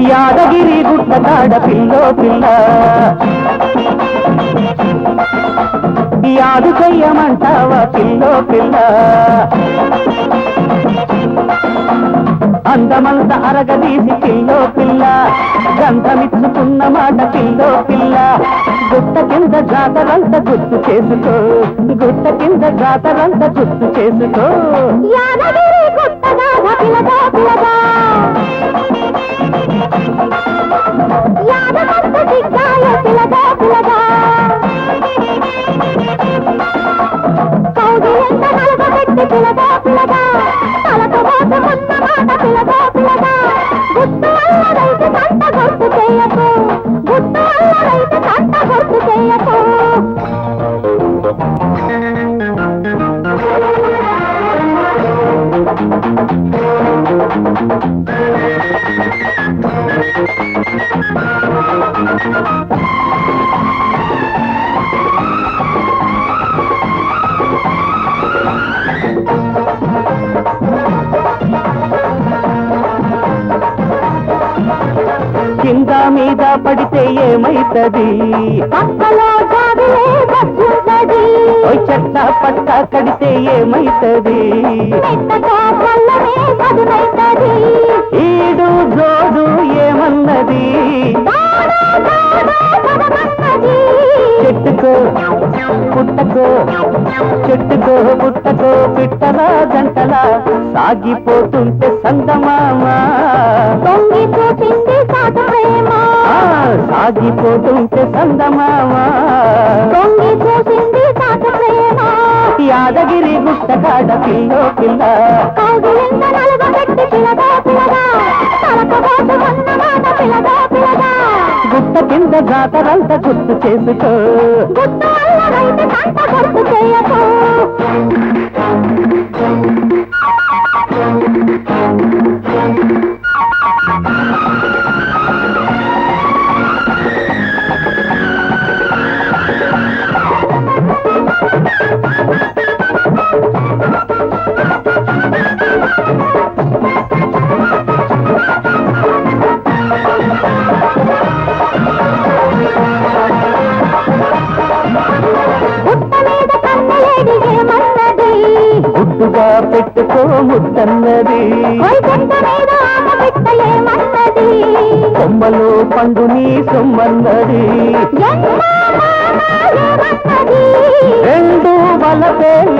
యాదగిరి గుట్ట కాడ పిల్లో. పిల్ల యాదు చెయ్యమంటావా పిల్లో పిల్ల. అందమంత అరగదీసి పిల్లో పిల్ల. గంధమిచ్చుకున్న మాట పిల్లో పిల్ల. గుట్ట కింద జాతరంత గుర్తు చేసుకో. గుట్ట కింద జాతరంత గుర్తు చేసుకో. యాదగిరి కింద మీద పడితే ఏమైతది? చెట్ల పట్ట కడితే ఏమైతది? చెట్టుకో పుట్టకో చెట్టుకో పుట్టకో పిట్టలా జంటలా సాగిపోతుంటే సందమామ. సాగిపోతుంటే సందమామ. యాదగిరి గుట్ట కాడ పిల్లో పిల్ల. కింద జాతరంత గుర్తు చేసుకో.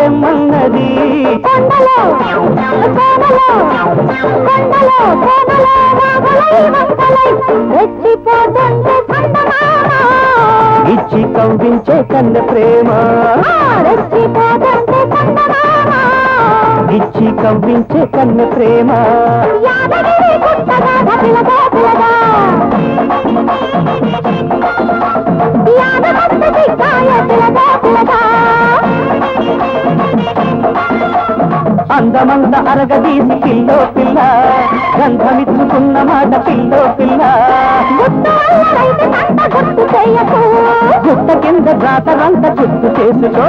ఎమ్మన్నది కొండలో కోనలో కొండలో కోనలో వాగులై వంకలై రెచ్చిపోతుంటే చందమామ ఇచ్చి కవ్వించే కన్న ప్రేమ. ఇచ్చి కవ్వించే కన్ను ప్రేమ. యాదగిరి అందమంద అరగదీసి పిల్లో పిల్ల గంధమిచ్చుకున్న మాట పిల్లో పిల్ల. గుట్టు కింద జాతరంత గుర్తు చేసుకో.